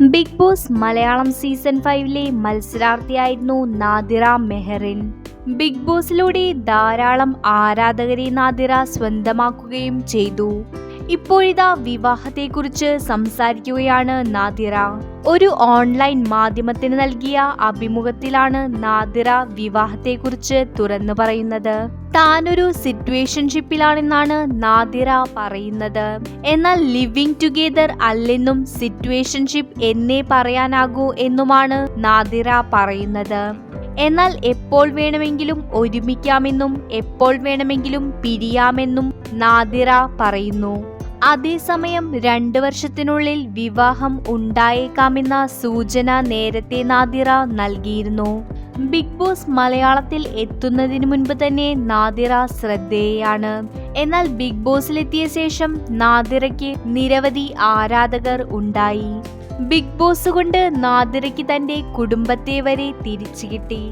Big Boss Malayalam season ഫൈവിലെ മത്സരാർത്ഥിയായിരുന്നു Nadira Mehrin. Big ബോസിലൂടെ ധാരാളം ആരാധകരെ നാദിറ സ്വന്തമാക്കുകയും ചെയ്തു. ഇപ്പോഴിതാ വിവാഹത്തെക്കുറിച്ച് സംസാരിക്കുകയാണ് നാദിറ. ഒരു ഓൺലൈൻ മാധ്യമത്തിന് നൽകിയ അഭിമുഖത്തിലാണ് നാദിറ വിവാഹത്തെക്കുറിച്ച് തുറന്നു പറയുന്നത്. താനൊരു സിറ്റുവേഷൻഷിപ്പിലാണെന്നാണ് നാദിറ പറയുന്നത്. എന്നാൽ ലിവിങ് ടുഗെദർ അല്ലെന്നും സിറ്റുവേഷൻഷിപ്പ് എന്നേ പറയാനാകൂ എന്നുമാണ് നാദിറ പറയുന്നത്. എന്നാൽ എപ്പോൾ വേണമെങ്കിലും ഒരുമിക്കാമെന്നും എപ്പോൾ വേണമെങ്കിലും പിരിയാമെന്നും നാദിറ പറയുന്നു. അതേസമയം രണ്ട് വർഷത്തിനുള്ളിൽ വിവാഹം ഉണ്ടായേക്കാമെന്ന സൂചന നേരത്തെ നാദിറ നൽകിയിരുന്നു. ബിഗ് ബോസ് മലയാളത്തിൽ എത്തുന്നതിന് മുൻപ് തന്നെ നാദിറ ശ്രദ്ധേയാണ്. എന്നാൽ ബിഗ് ബോസിലെത്തിയ ശേഷം നാദിറയ്ക്ക് നിരവധി ആരാധകർ ഉണ്ടായി. ബിഗ് ബോസ് കൊണ്ട് നാദിറയ്ക്ക് തന്റെ കുടുംബത്തെ വരെ തിരിച്ചു കിട്ടി.